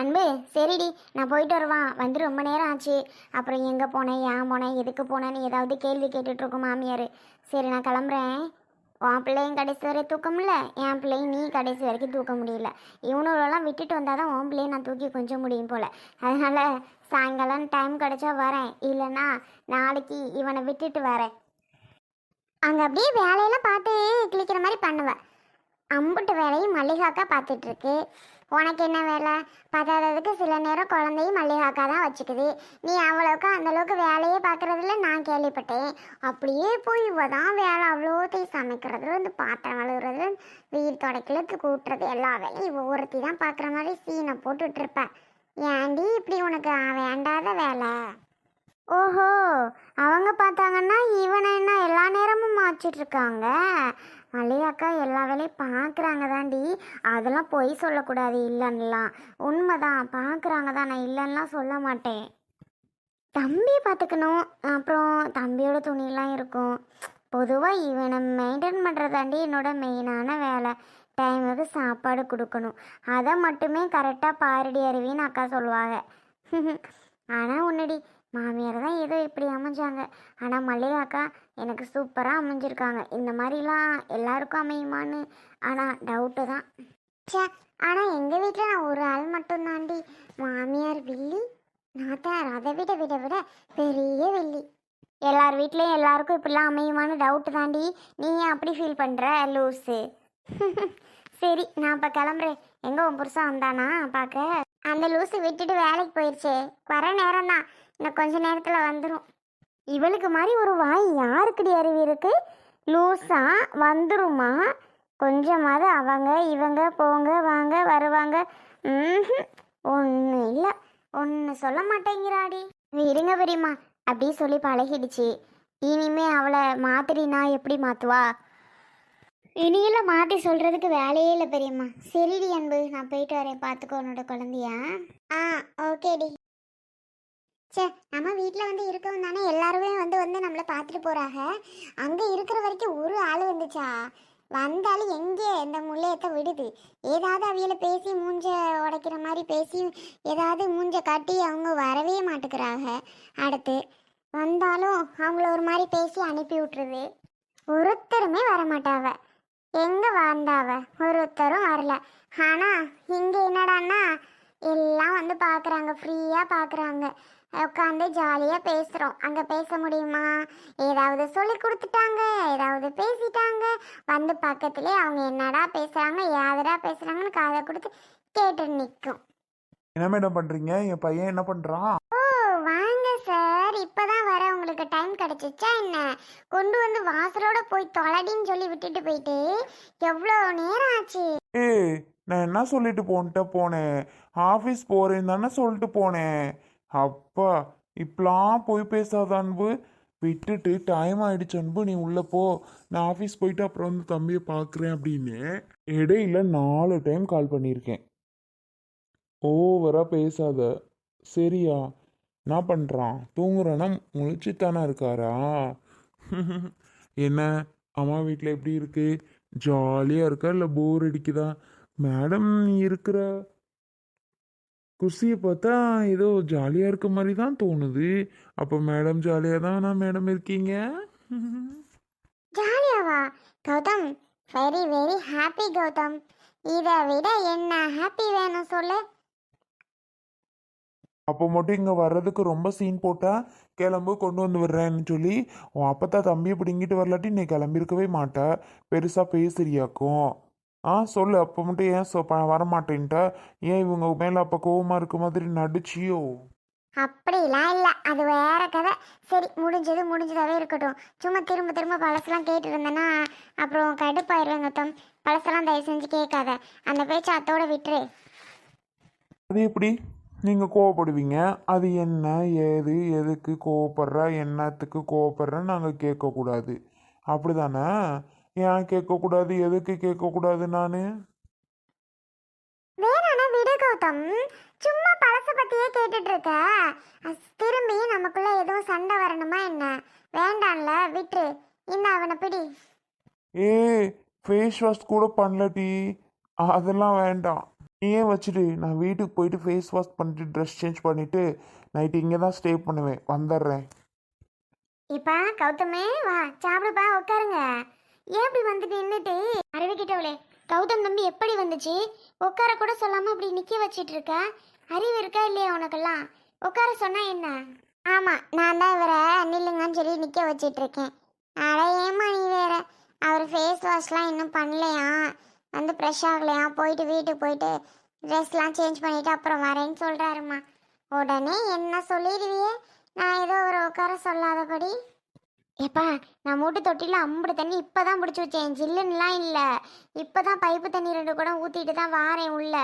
அன்பு சரிடி நான் போயிட்டு வருவான் வந்து ரொம்ப நேரம் ஆச்சு. அப்புறம் எங்கே போனேன் ஏன் போனேன் எதுக்கு போனேன்னு ஏதாவது கேள்வி கேட்டுட்ருக்கோம் மாமியார். சரி நான் கிளம்புறேன். உன் பிள்ளையும் கடைசி வரை தூக்க முடியல என் பிள்ளையும் நீ கடைசி வரைக்கும் தூக்க முடியல. இவனோடலாம் விட்டுட்டு வந்தால் தான் உன் பிள்ளையை நான் தூக்கி கொஞ்சம் முடியும் போல். அதனால் சாயங்காலம் டைம் கிடைச்சா வரேன். இல்லைன்னா நாளைக்கு இவனை விட்டுட்டு வரேன். அங்கே அப்படியே வேலையெல்லாம் பார்த்து கிளிக்கிற மாதிரி பண்ணுவேன் அம்புட்டு வேலையும் மல்லிகாக்கா பார்த்துட்ருக்கு உனக்கு என்ன வேலை? பத்தாததுக்கு சில நேரம் குழந்தையும் மல்லிகாக்கா தான் வச்சுக்குது. நீ அவ்வளோக்கு அந்த அளவுக்கு வேலையே பார்க்குறதுல நான் கேள்விப்பட்டேன். அப்படியே போய் இவ தான் வேலை. அவ்வளோத்தையும் சமைக்கிறதுல இருந்து பாத்திரம் கழுவுறது வீடு துடைக்கிறது கூட்டுறது எல்லா வேலையும் இவ ஒருத்தி தான் பார்க்குற மாதிரி சீனை போட்டுட்டு இருப்ப. ஏன்டி இப்படி உனக்கு வேண்டாத வேலை? ஓஹோ அவங்க பார்த்தாங்கன்னா இவனை என்ன எல்லா நேரமும் மாச்சிட்டு இருக்காங்க? மல்லிகாக்கா எல்லா வேலையும் பார்க்குறாங்க தாண்டி அதெல்லாம் பொய் சொல்லக்கூடாது இல்லைன்னுலாம். உண்மைதான் பார்க்குறாங்க தான் நான் இல்லைன்னா சொல்ல மாட்டேன். தம்பியை பார்த்துக்கணும். அப்புறம் தம்பியோட துணியெல்லாம் இருக்கும். பொதுவாக இவனை மெயின்டைன் பண்ணுறதாண்டி என்னோட மெயினான வேலை. டைமுக்கு சாப்பாடு கொடுக்கணும். அதை மட்டுமே கரெக்டாக பாரடி அருவின்னு அக்கா சொல்லுவாங்க. ஆனால் உன்னடி மாமியார் தான் ஏதோ இப்படி அமைஞ்சாங்க. ஆனால் மல்லிகாக்கா எனக்கு சூப்பராக அமைஞ்சிருக்காங்க. இந்த மாதிரிலாம் எல்லாருக்கும் அமையுமான்னு ஆனால் டவுட்டு தான். ச்சே ஆனால் எங்கள் வீட்டில் நான் ஒரு ஆள் மட்டும் தாண்டி மாமியார் வில்லி நாத்தார் அதை விட விட விட பெரிய வெள்ளி. எல்லார் வீட்லேயும் எல்லாருக்கும் இப்படிலாம் அமையுமான்னு டவுட்டு தாண்டி நீ ஏன் அப்படி ஃபீல் பண்ணுற லூஸு சரி நான் இப்போ கிளம்புறேன். எங்கே உன் புருஷன் வந்தானா? பார்க்க அந்த லூஸு விட்டுட்டு வேலைக்கு போயிடுச்சே வர நேரம் தான். இன்னும் கொஞ்ச நேரத்தில் வந்துடும் இவளுக்கு மாதிரி ஒரு வாய் யாருக்குடி அறிவு இருக்கு? லூஸா வந்துருமா? கொஞ்சமாவது அவங்க இவங்க போங்க வாங்க வருவாங்க. ஒன்றும் இல்லை. ஒன்று சொல்ல மாட்டேங்கிறாடி. இருங்க பெரியம்மா. அப்படி சொல்லி பழகிடுச்சு. இனிமே அவளை மாத்திரினா எப்படி மாற்றுவா இனியெல்லாம் மாற்றி சொல்கிறதுக்கு வேலையே இல்லை பெரியம்மா. சரிடி அன்பு. நான் போயிட்டு வரேன். பார்த்துக்கோ உன்னோட குழந்தையா. ஆ ஓகேடி. சே நம்ம வீட்டில் வந்து இருக்கவும் தானே எல்லாருமே வந்து வந்து நம்மளை பார்த்துட்டு போகிறாங்க அங்கே இருக்கிற வரைக்கும் ஒரு ஆள் வந்துச்சா? வந்தாலும் எங்கே இந்த முள்ளையத்தை விடுது? ஏதாவது அவியலை பேசி மூஞ்ச உடைக்கிற மாதிரி பேசி ஏதாவது மூஞ்ச காட்டி அவங்க வரவே மாட்டேங்கிறாங்க அடுத்து வந்தாலும் அவங்கள ஒரு மாதிரி பேசி அனுப்பி விட்டுருது. ஒருத்தருமே வர மாட்டாவ வந்தாவ? ஒருத்தரும் வரல. ஆனால் இங்கே என்னடான்னா எல்லாம் வந்து பார்க்குறாங்க ஃப்ரீயாக பார்க்குறாங்க. உட்காந்து ஜாலியா பேசுறோம். அங்க பேச முடியுமா? ஏதாவது சொல்லி கொடுத்துட்டாங்க ஏதாவது பேசிட்டாங்க. வந்து பக்கத்திலே அவங்க என்னடா பேசுறாங்க யாதடா பேசுறாங்கன்னு காதை கொடுத்து கேட்டு நிற்கும். என்ன மேடம் பண்றீங்க? என் பையன் என்ன பண்றான்? ஓ வாங்க சார் இப்பதான் வர உங்களுக்கு டைம் கிடைச்சிச்சா என்ன? கொண்டு வந்து வாசலோட போய் தொலைடின்னு சொல்லி விட்டுட்டு போயிட்டு எவ்வளோ நேரம் ஆச்சு? ஏய் நான் என்ன சொல்லிட்டு போன்ட்ட போனேன்? ஆஃபீஸ் போறேன்னு தானே சொல்லிட்டு போனேன். அப்பா இப்பெல்லாம் போய் பேசாத அன்பு. விட்டுட்டு டைம் ஆயிடுச்சு அன்பு நீ உள்ள போ. நான் ஆஃபீஸ் போயிட்டு அப்புறம் வந்து தம்பியை பார்க்குறேன் அப்படின்னு. இடையில நாலு டைம் கால் பண்ணியிருக்கேன். ஓவரா பேசாத. சரியா? என்ன பண்ணுறான் தூங்குறேன்னா முழிச்சுத்தானா இருக்காரா? என்ன? அம்மா வீட்டில் எப்படி இருக்கு? ஜாலியாக இருக்கா? இல்லை போர் அடிக்குதா? மேடம் நீ இருக்கிற குர்சியை பார்த்தா ஏதோ ஜாலியாக இருக்க மாதிரி தான் தோணுது. அப்போ மேடம் ஜாலியாக தானா மேடம் இருக்கீங்க? ஜாலியாவா? Gautham very very happy Gautham. இதை விட என்ன ஹாப்பி வேணும் சொல்லு. அப்போ மட்டும் இங்கே வர்றதுக்கு ரொம்ப சீன் போட்டா கிளம்பு கொண்டு வந்து விடுறேன்னு சொல்லி உன் அப்பத்தா தம்பியை பிடிங்கிட்டு வரலாட்டி நீ கிளம்பியிருக்கவே மாட்ட. பெருசாக பேசுறியாக்கும். ஆ சொல்லு அப்போ மட்டும் ஏன் சொ ப- வரமாட்டேன்ட்ட? ஏன் இவங்க மேலே அப்போ கோவமாக இருக்க மாதிரி நடிச்சியோ? அப்படிலாம் இல்லை. அது வேற கதை. சரி முடிஞ்சது முடிஞ்சதாவே இருக்கட்டும். சும்மா திரும்ப திரும்ப பழசெல்லாம் கேட்டு இருந்தேன்னா அப்புறம் கடுப்பாயிருவேன் கௌதம் பழசெல்லாம் தயவு செஞ்சு கேட்காத. அந்த பேச்சை அத்தோட விட்டுரு. அது எப்படி? நீங்கள் கோவப்படுவீங்க. அது என்ன ஏது எதுக்கு கோவப்படுற என்னத்துக்கு கோவப்படுறன்னு நாங்கள் கேட்கக்கூடாது. அப்படிதானே? ஏன் கேட்கக்கூடாது? எதுக்கு கேட்கக்கூடாது நான்? வேணாண்ணா விடு கௌதம். சும்மா பழச பத்தியே கேட்டுட்டு இருக்க அஸ் திரும்பி நமக்குள்ள எதுவும் சண்டை வரணுமா என்ன? வேண்டாம்ல விட்டுரு இன்னும் அவனை பிடி. ஏ ஃபேஸ் வாஷ் கூட பண்ணலடி. அதெல்லாம் வேண்டாம். நீயே வச்சுட்டு நான் வீட்டுக்கு போயிட்டு ஃபேஸ் வாஷ் பண்ணிட்டு ட்ரெஸ் சேஞ்ச் பண்ணிவிட்டு நைட்டு இங்கே தான் ஸ்டே பண்ணுவேன். வந்துடுறேன். இப்பா கௌதமே வா. சாப்பிடுப்பா உட்காருங்க. ஏன் இப்படி வந்துட்டு நின்றுட்டு அறிவிக்கிட்டவளே கௌதம் தம்பி எப்படி வந்துச்சு? உட்கார கூட சொல்லாம அப்படி நிக்க வச்சிட்டு இருக்க அறிவு இருக்கா இல்லையா உனக்கெல்லாம்? உட்கார சொன்னா என்ன? ஆமா நான் தான் இவரை நில்லுங்கன்னு சொல்லி நிக்க வச்சிட்டு இருக்கேன் அட ஏமா நீ வேற? அவர் ஃபேஸ் வாஷ்லாம் இன்னும் பண்ணலையா? வந்து ஃப்ரெஷ் ஆகலையா? போயிட்டு வீட்டுக்கு போயிட்டு ட்ரெஸ்லாம் சேஞ்ச் பண்ணிட்டு அப்புறம் வரேன்னு சொல்றாருமா உடனே என்ன சொல்லிடுவியே? நான் ஏதோ ஒரு உட்கார சொல்லாதபடி. ஏப்பா நான் மூட்டு தொட்டியில் அம்புடு தண்ணி இப்போ தான் பிடிச்சி வச்சேன். ஜில்லுன்னுலாம் இல்லை. இப்போ தான் பைப்பு தண்ணி ரெண்டு கூட ஊற்றிட்டு தான் வாரேன் உள்ள.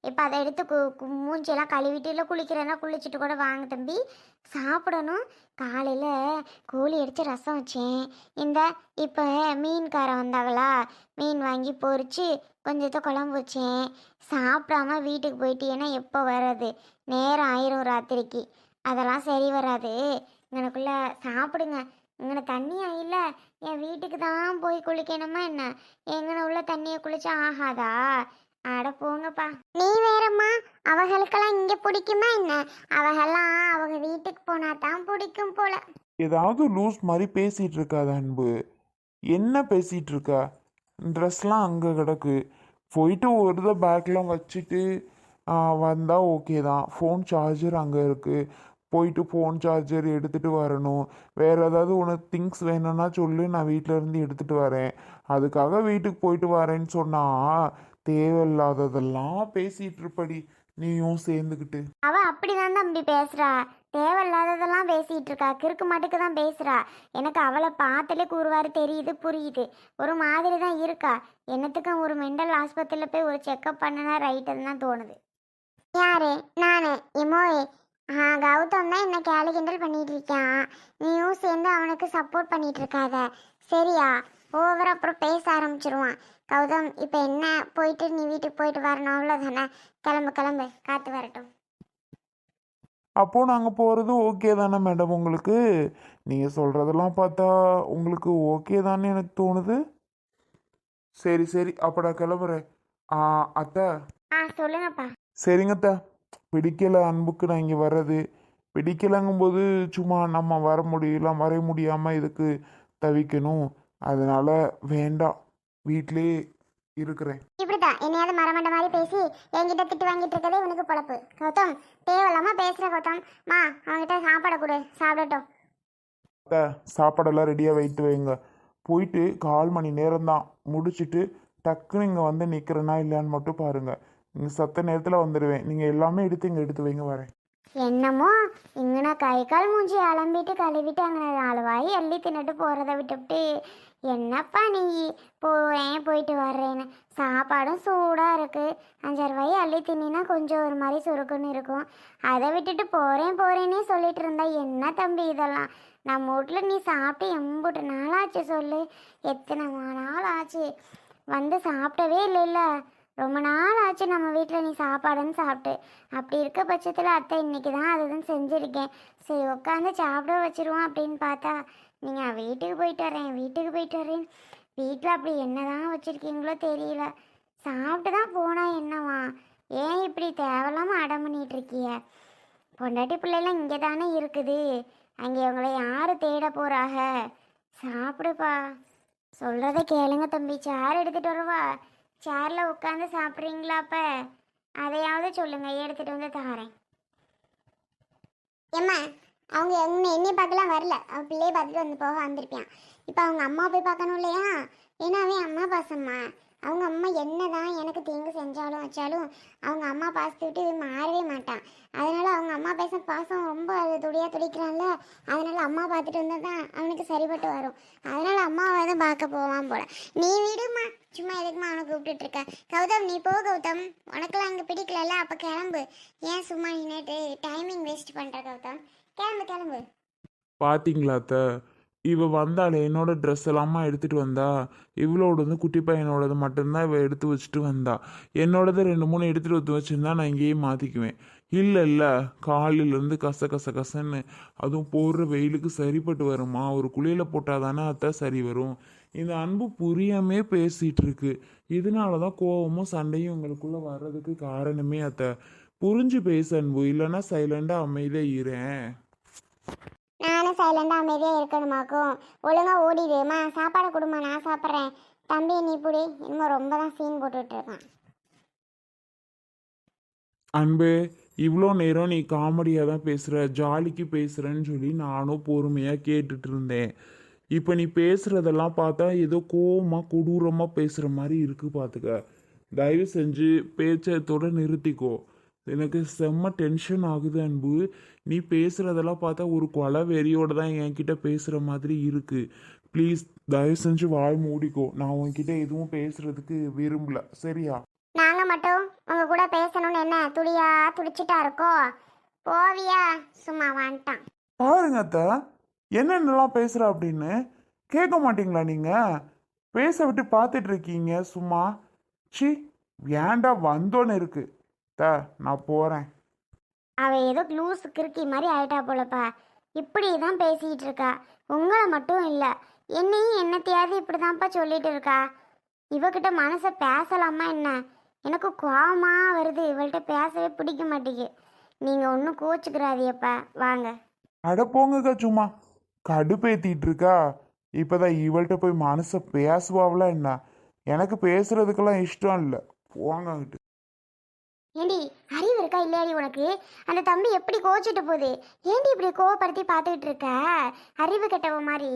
இப்போ அதை எடுத்து கு கு- மூஞ்சியெல்லாம் கழுவிட்டு இல்லை குளிக்கிறேன்னா குளிச்சுட்டு கூட வாங்க தம்பி. சாப்பிடணும். காலையில் கோழி அடித்து ரசம் வச்சேன். இந்த இப்போ மீன்காரன் வந்தாங்களா? மீன் வாங்கி பொறிச்சு கொஞ்சத்தை குழம்பு வச்சேன். சாப்பிடாம வீட்டுக்கு போயிட்டீங்கன்னா எப்போ வர்றது? நேரம் ஆயிரும் ராத்திரிக்கு. அதெல்லாம் சரி வராது. எனக்குள்ளே சாப்பிடுங்க. இங்கே தண்ணி ஆயில என் வீட்டுக்கு தான் போய் குளிக்கணுமா என்ன? எங்கன உள்ள தண்ணியை குளிச்சா ஆகாதா? அட போங்கப்பா. நீ வேறம்மா அவகளுக்கெல்லாம் இங்கே பிடிக்குமா என்ன? அவகெல்லாம் அவங்க வீட்டுக்கு போனா தான் பிடிக்கும் போல. ஏதாவது லூஸ் மாதிரி பேசிகிட்டு இருக்காத அன்பு. என்ன பேசிகிட்டு இருக்கா ட்ரெஸ்லாம் அங்கே கிடக்கு. போயிட்டு ஒரு தான் பேக்லாம் வச்சுட்டு வந்தால் ஓகே தான். ஃபோன் சார்ஜர் அங்கே இருக்குது போயிட்டு ஃபோன் சார்ஜர் எடுத்துகிட்டு வரணும். வேறு ஏதாவது உனக்கு திங்ஸ் வேணும்னா சொல்லு நான் வீட்டிலேருந்து எடுத்துகிட்டு வரேன். அதுக்காக வீட்டுக்கு போயிட்டு வரேன்னு சொன்னால் தேவையில்லாததெல்லாம் பேசிகிட்டு இருப்படி நீயும் சேர்ந்துக்கிட்டு. அவ அப்படிதான் தம்பி பேசுறா. தேவையில்லாததெல்லாம் பேசிட்டு இருக்கா. கிறுக்கு மட்டுக்கு தான் பேசுறா. எனக்கு அவளை பார்த்தாலே கூறுவாரு தெரியுது புரியுது. ஒரு மாதிரி தான் இருக்கா. என்னத்துக்கும் ஒரு மெண்டல் ஆஸ்பத்திரியில் போய் ஒரு செக்கப் பண்ணனா ரைட்டுன்னு தான் தோணுது. யாரு? நானு. இமோயே. ஆ கௌதம் தான் என்ன கேலி கிண்டல் பண்ணிட்டு இருக்கான். நீயும் சேர்ந்து அவனுக்கு சப்போர்ட் பண்ணிட்டு இருக்காத. சரியா? ஓவர் அப்புறம் பேச ஆரம்பிச்சிருவான். கௌதம் இப்போ என்ன? போயிட்டு நீ வீட்டுக்கு போயிட்டு வரணும் அவ்வளோதானே கிளம்பு கிளம்பு. காத்து வரட்டும். அப்போது நாங்கள் போகிறது ஓகே தானே மேடம் உங்களுக்கு? நீங்கள் சொல்கிறதெல்லாம் பார்த்தா உங்களுக்கு ஓகே தானே எனக்கு தோணுது? சரி சரி. அப்போ நான் கிளம்புறேன். ஆ அத்தை. ஆ சொல்லுங்கப்பா. சரிங்க அத்தை. பிடிக்கல அன்புக்கு நான் இங்கே வர்றது. பிடிக்கலங்கும்போது சும்மா நம்ம வர முடியல வர முடியாமல் இதுக்கு தவிக்கணும். அதனால வேண்டாம். வீட்டிலே இருக்கிறேன். இப்படிதான் என்னையாவது மரமண்ட மாதிரி பேசி என்கிட்ட திட்டு வாங்கிட்டு இருக்கதே உனக்கு பொழப்பு. கௌதம் தேவையில்லாம பேசுற கௌதம். மா அவன்கிட்ட சாப்பாடை கொடு. சாப்பிடட்டும். அத்தை சாப்பாடெல்லாம் ரெடியாக வைத்து வைங்க. போயிட்டு கால் மணி நேரம் தான் முடிச்சுட்டு டக்குன்னு இங்கே வந்து நிற்கிறேனா இல்லையான்னு மட்டும் பாருங்கள் நீங்கள் சத்த நேரத்தில் வந்துடுவேன் நீங்கள் எல்லாமே எடுத்து இங்கே எடுத்து வைங்க வரேன். என்னமோ? இங்கன கை கால் மூஞ்சி அலம்பிட்டு கழுவிட்டு அங்கே நாலு வாய் அள்ளி தின்னுட்டு போகிறத விட்டுவிட்டு என்னப்பா நீ? போவேன் போயிட்டு வர்றேன்னு. சாப்பாடும் சூடாக இருக்குது அஞ்சாறு வாய் அள்ளி தின்னா கொஞ்சம் ஒரு மாதிரி சுருக்குன்னு இருக்கும். அதை விட்டுட்டு போகிறேன் போகிறேன்னே சொல்லிட்டு இருந்தா என்ன தம்பி இதெல்லாம்? நம்ம வீட்டில் நீ சாப்பிட்டு எம்புட்டு நாள் ஆச்சு சொல்லு. எத்தனை நாள் ஆச்சு வந்து சாப்பிட்டவே இல்லைல்ல. ரொம்ப நாள் ஆச்சு நம்ம வீட்டில் நீ சாப்பாடுன்னு சாப்பிட்டு. அப்படி இருக்க பட்சத்தில் அத்தை இன்னைக்கு தான் அதுதான் செஞ்சுருக்கேன். சரி உட்காந்து சாப்பிட வச்சிருவோம் அப்படின்னு பார்த்தா நீங்கள் வீட்டுக்கு போயிட்டு வரேன் வீட்டுக்கு போயிட்டு வரேன். வீட்டில் அப்படி என்னதான் வச்சுருக்கீங்களோ தெரியல. சாப்பிட்டு தான் போனால் என்னவா? ஏன் இப்படி தேவையில்லாமல் அடம் பண்ணிட்டு இருக்கிய? பொண்டாட்டி பிள்ளைலாம் இங்கே தானே இருக்குது. அங்கே உங்களை யார் தேட போகிறாக சாப்பிடுப்பா. சொல்கிறத கேளுங்க தம்பி. சேர் எடுத்துகிட்டு வருவா. சேரில் உட்காந்து சாப்பிட்றீங்களா அப்போ அதையாவது சொல்லுங்க எடுத்துகிட்டு வந்து தாரேன். ஏம்மா அவங்க என்ன என்னை பார்க்கலாம் வரல. அவன் பிள்ளையை பார்த்துட்டு வந்து போக வந்திருப்பான் இப்போ அவங்க அம்மா போய் பார்க்கணும் இல்லையா? ஏன்னா அவன் அம்மா பாசம்மா. அவங்க அம்மா என்னதான் எனக்கு தீங்கு செஞ்சாலும் வச்சாலும் அவங்க அம்மா பாசத்தை விட்டு மாறவே மாட்டான். அதனால அவங்க அம்மா பேச பாசம் ரொம்ப அது துடியாக துடிக்கிறான்ல அதனால அம்மா பார்த்துட்டு வந்தால் தான் அவனுக்கு சரிப்பட்டு வரும். அதனால அம்மாவை தான் பார்க்க போவான் போல. நீ விடுமா சும்மா எதுக்குமா அவனை கூப்பிட்டுட்டு இருக்க? கௌதம் நீ போ கௌதம். உனக்கெல்லாம் அங்கே பிடிக்கலல்ல அப்போ கிளம்பு. ஏன் சும்மா நின்றுட்டு டைமிங் வேஸ்ட் பண்ணுற கௌதம்? கிளம்பு கிளம்பு. பார்த்தீங்களா அத்தை? இவ வந்தாள் என்னோட ட்ரெஸ் எல்லாமா எடுத்துகிட்டு வந்தா. இவளோடது குட்டி பையனோடது மட்டும்தான் இவள் எடுத்து வச்சுட்டு வந்தா. என்னோடது ரெண்டு மூணு எடுத்துகிட்டு வந்து வச்சுருந்தா நான் இங்கேயே மாற்றிக்குவேன் இல்லை இல்லை. காலிலேருந்து கச கச கசன்னு. அதுவும் போடுற வெயிலுக்கு சரிப்பட்டு வருமா ஒரு குளியில் போட்டால் தானே அத்தை சரி வரும். இந்த அன்பு புரியாமே பேசிகிட்டு இருக்கு இதனால தான் கோவமும் சண்டையும் உங்களுக்குள்ளே வர்றதுக்கு காரணமே அத்தை. புரிஞ்சு பேச அன்பு. இல்லைன்னா சைலண்டாக அமைதியாக இருறேன் நானும் சைலண்டாக அமைதியாக இருக்கணுமாக்கும். ஒழுங்காக ஓடிடுமா சாப்பாடு கொடுமா நான் சாப்பிட்றேன். தம்பி நீ புடி. இன்னும் ரொம்ப தான் சீன் போட்டுட்ருக்கான் அன்பு இவ்வளோ நேரம் நீ காமெடியாக தான் பேசுகிற ஜாலிக்கு பேசுகிறேன்னு சொல்லி நானும் பொறுமையாக கேட்டுட்டு இருந்தேன். இப்போ நீ பேசுகிறதெல்லாம் பார்த்தா ஏதோ கோவமாக கொடூரமாக பேசுகிற மாதிரி இருக்கு பார்த்துக்க தயவு செஞ்சு பேச்சத்தோட நிறுத்திக்கோ. எனக்கு செம்ம டென்ஷன் ஆகுது அன்பு. நீ பேசுகிறதெல்லாம் பார்த்தா ஒரு கொலை வெறியோட தான் என்கிட்ட பேசுகிற மாதிரி இருக்கு. ப்ளீஸ் தயவு செஞ்சு வாய் மூடிக்கோ. நான் உன்கிட்ட எதுவும் பேசுகிறதுக்கு விரும்பல. சரியா? நாங்கள் மட்டும் உங்கள் கூட பேசணும்னு என்ன துடியா துடிச்சிட்டா இருக்கோ? போவியா? சும்மா வந்துட்டான். பாருங்க அத்தை. என்னென்னலாம் பேசுகிற அப்படின்னு? கேட்க மாட்டீங்களா நீங்கள் பேச விட்டு பார்த்துட்டு இருக்கீங்க சும்மா. சி ஏன்டா வந்தோன்னு இருக்கு. த நான் போகிறேன் அவ ஏதோ லூஸ் கிறுக்கி மாதிரி ஆயிட்டா போலப்பா. இப்படி தான் பேசிக்கிட்டு இருக்கா. உங்களை மட்டும் இல்லை என்னையும் என்னத்தையாவது இப்படி தான்ப்பா சொல்லிட்டு இருக்கா. இவகிட்ட மனசை பேசலாமா என்ன? எனக்கு கோவமாக வருது. இவள்கிட்ட பேசவே பிடிக்க மாட்டேங்குது. நீங்கள் ஒன்றும் கோச்சுக்கிறாதியப்பா வாங்க. அட போங்கக்கா சும்மா. கடுப்பேத்திட்டு இருக்கா. இப்போதான் இவள்கிட்ட போய் மனசை பேசுவாங்களா என்ன? எனக்கு பேசுறதுக்கெல்லாம் இஷ்டம் இல்லை. போங்க அங்கிட்டு. ஏண்டி அறிவு இருக்கா இல்லையாடி உனக்கு? அந்த தம்பி எப்படி கோச்சிட்டு போகுது? ஏண்டி இப்படி கோவப்படுத்தி பார்த்துக்கிட்டு இருக்க? அறிவு கெட்டவ மாதிரி.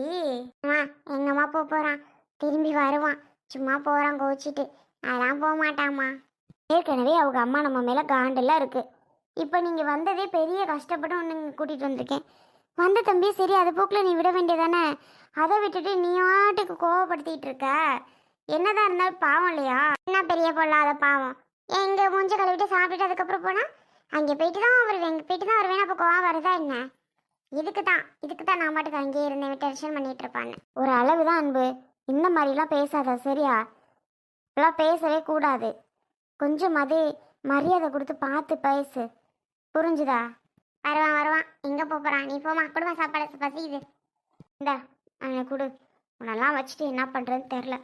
அம்மா எங்கம்மா போக போகிறான் திரும்பி வருவான். சும்மா போகிறான் கோச்சிட்டு. அதெல்லாம் போக மாட்டாம்மா ஏற்கனவே அவங்க அம்மா நம்ம மேலே காண்டெல்லாம் இருக்குது இப்போ நீங்கள் வந்ததே பெரிய கஷ்டப்பட்டு ஒன்று கூட்டிகிட்டு வந்திருக்கேன். வந்த தம்பி சரி அது போக்கில் நீ விட வேண்டியதானே? அதை விட்டுட்டு நீ ஆட்டுக்கு கோவப்படுத்திக்கிட்டு இருக்க. என்னதான் இருந்தாலும் பாவம் இல்லையா? என்ன பெரிய பொல்லாத பாவம்? எங்கே மூஞ்ச கழுவிட்டு சாப்பிட்டுட்டு அதுக்கப்புறம் போனால் அங்கே போயிட்டு தான் அவர் எங்கே போயிட்டு தான் வருவேன். அப்போ கோவம் வருதா என்ன? இதுக்கு தான் இதுக்கு தான் நான் மட்டும் அங்கேயே இருந்தேன் டென்ஷன் பண்ணிட்டு இருப்பான்னு. ஒரு அளவு தான் அன்பு. இந்த மாதிரிலாம் பேசாத சரியா? இப்பெல்லாம் பேசவே கூடாது. கொஞ்சம் அது மரியாதை கொடுத்து பார்த்து பேசு. புரிஞ்சுதா? வருவான் வருவான். எங்கே போகிறான் நீ போமா குடும்ப சாப்பாடு பசிக்குது இந்த அவனை கொடு. உன்னெல்லாம் வச்சுட்டு என்ன பண்ணுறதுன்னு தெரில.